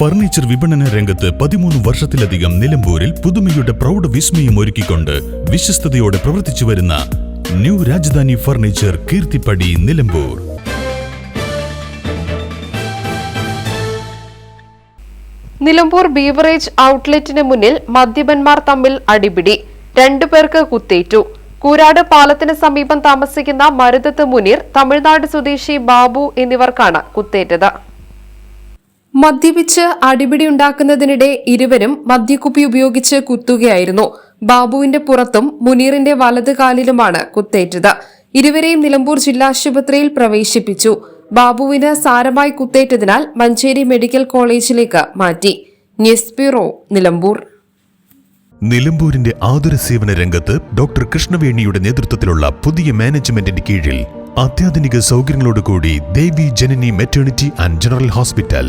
Furniture വിപണന രംഗത്ത് പതിമൂന്ന് വർഷത്തിലധികം നിലമ്പൂരിൽ പുതുമയുടെ പ്രൗഢ വിസ്മയം ഒരുക്കിക്കൊണ്ട് വിശ്വസ്തയോടെ പ്രവർത്തിച്ചു വരുന്ന new Rajadhani furniture Keerthippadi Nilambur. Nilambur beverage ഔട്ട്ലെറ്റിന് മുന്നിൽ മദ്യപന്മാർ തമ്മിൽ അടിപിടി. രണ്ടുപേർക്ക് കുത്തേറ്റു. കൂരാട് പാലത്തിന് സമീപം താമസിക്കുന്ന മരുതത്ത് മുനീർ തമിഴ്നാട് സ്വദേശി ബാബു എന്നിവർക്കാണ് കുത്തേറ്റത്. മദ്യപിച്ച് അടിപിടി ഉണ്ടാക്കുന്നതിനിടെ ഇരുവരും മദ്യക്കുപ്പി ഉപയോഗിച്ച് കുത്തുകയായിരുന്നു. ബാബുവിന്റെ പുറത്തും മുനീറിന്റെ വലത് കാലിലുമാണ് കുത്തേറ്റത്. ഇരുവരെയും നിലമ്പൂർ ജില്ലാശുപത്രിയിൽ പ്രവേശിപ്പിച്ചു. ബാബുവിന് സാരമായി കുത്തേറ്റതിനാൽ മഞ്ചേരി മെഡിക്കൽ കോളേജിലേക്ക് മാറ്റി. News bureau Nilambur. നിലമ്പൂരിന്റെ ആതുര സേവന രംഗത്ത് ഡോക്ടർ കൃഷ്ണവേണിയുടെ നേതൃത്വത്തിലുള്ള പുതിയ മാനേജ്മെന്റിന്റെ കീഴിൽ അത്യാധുനിക സൗകര്യങ്ങളോടുകൂടി Devi Janani maternity and general hospital